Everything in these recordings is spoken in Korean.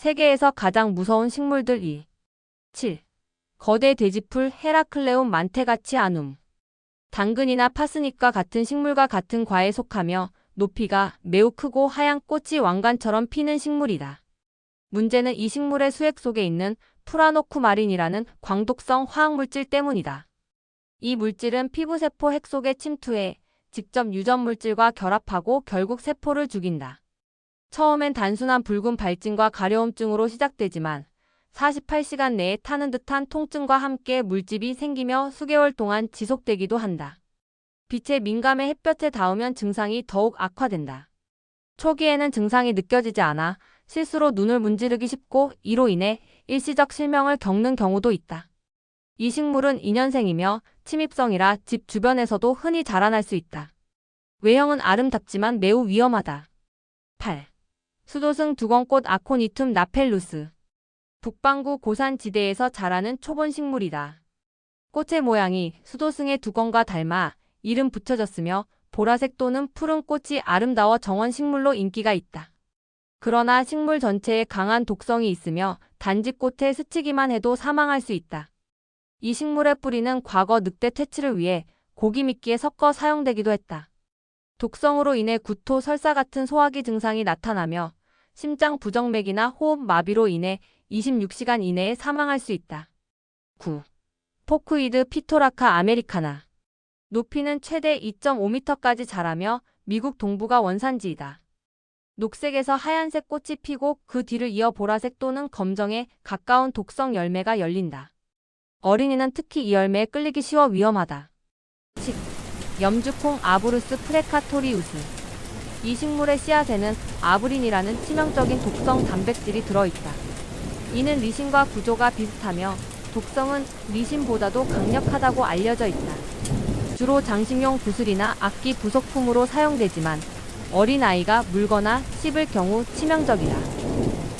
세계에서 가장 무서운 식물들 2. 7. 거대 돼지풀 헤라클레온 만테가치 아눔. 당근이나 파스닉과 같은 식물과 같은 과에 속하며 높이가 매우 크고 하얀 꽃이 왕관처럼 피는 식물이다. 문제는 이 식물의 수액 속에 있는 프라노쿠마린이라는 광독성 화학물질 때문이다. 이 물질은 피부세포 핵 속에 침투해 직접 유전물질과 결합하고 결국 세포를 죽인다. 처음엔 단순한 붉은 발진과 가려움증으로 시작되지만 48시간 내에 타는 듯한 통증과 함께 물집이 생기며 수개월 동안 지속되기도 한다. 빛에 민감해 햇볕에 닿으면 증상이 더욱 악화된다. 초기에는 증상이 느껴지지 않아 실수로 눈을 문지르기 쉽고 이로 인해 일시적 실명을 겪는 경우도 있다. 이 식물은 2년생이며 침입성이라 집 주변에서도 흔히 자라날 수 있다. 외형은 아름답지만 매우 위험하다. 8. 수도승 두건꽃 아코니툼 나펠루스. 북반구 고산 지대에서 자라는 초본 식물이다. 꽃의 모양이 수도승의 두건과 닮아 이름 붙여졌으며 보라색 또는 푸른 꽃이 아름다워 정원 식물로 인기가 있다. 그러나 식물 전체에 강한 독성이 있으며 단지 꽃에 스치기만 해도 사망할 수 있다. 이 식물의 뿌리는 과거 늑대 퇴치를 위해 고기 미끼에 섞어 사용되기도 했다. 독성으로 인해 구토, 설사 같은 소화기 증상이 나타나며 심장 부정맥이나 호흡 마비로 인해 26시간 이내에 사망할 수 있다. 9. 포크이드 피토라카 아메리카나. 높이는 최대 2.5m까지 자라며 미국 동부가 원산지이다. 녹색에서 하얀색 꽃이 피고 그 뒤를 이어 보라색 또는 검정에 가까운 독성 열매가 열린다. 어린이는 특히 이 열매에 끌리기 쉬워 위험하다. 10. 염주콩 아브루스 프레카토리우스. 이 식물의 씨앗에는 아브린이라는 치명적인 독성 단백질이 들어있다. 이는 리신과 구조가 비슷하며 독성은 리신보다도 강력하다고 알려져 있다. 주로 장식용 구슬이나 악기 부속품으로 사용되지만 어린아이가 물거나 씹을 경우 치명적이다.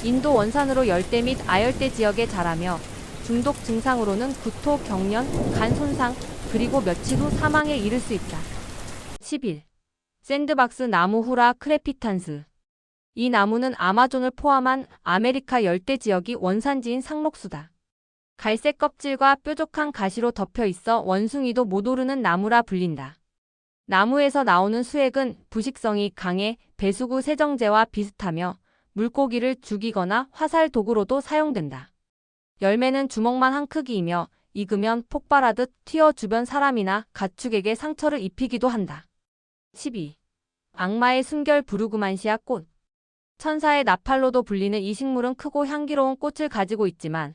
인도 원산으로 열대 및 아열대 지역에 자라며 중독 증상으로는 구토, 경련, 간 손상, 그리고 며칠 후 사망에 이를 수 있다. 11. 샌드박스 나무 후라 크레피탄스. 이 나무는 아마존을 포함한 아메리카 열대 지역이 원산지인 상록수다. 갈색 껍질과 뾰족한 가시로 덮여 있어 원숭이도 못 오르는 나무라 불린다. 나무에서 나오는 수액은 부식성이 강해 배수구 세정제와 비슷하며 물고기를 죽이거나 화살 도구로도 사용된다. 열매는 주먹만 한 크기이며 익으면 폭발하듯 튀어 주변 사람이나 가축에게 상처를 입히기도 한다. 12. 악마의 순결 부르구만시아 꽃. 천사의 나팔로도 불리는 이 식물은 크고 향기로운 꽃을 가지고 있지만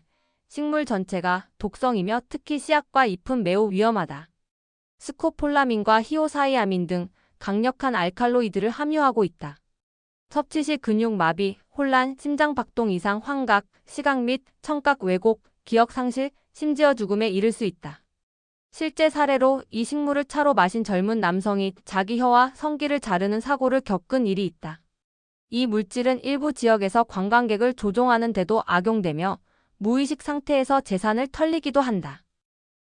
식물 전체가 독성이며 특히 씨앗과 잎은 매우 위험하다. 스코폴라민과 히오사이아민 등 강력한 알칼로이드를 함유하고 있다. 섭취 시 근육 마비, 혼란, 심장 박동 이상, 환각, 시각 및 청각 왜곡, 기억 상실, 심지어 죽음에 이를 수 있다. 실제 사례로 이 식물을 차로 마신 젊은 남성이 자기 혀와 성기를 자르는 사고를 겪은 일이 있다. 이 물질은 일부 지역에서 관광객을 조종하는 데도 악용되며 무의식 상태에서 재산을 털리기도 한다.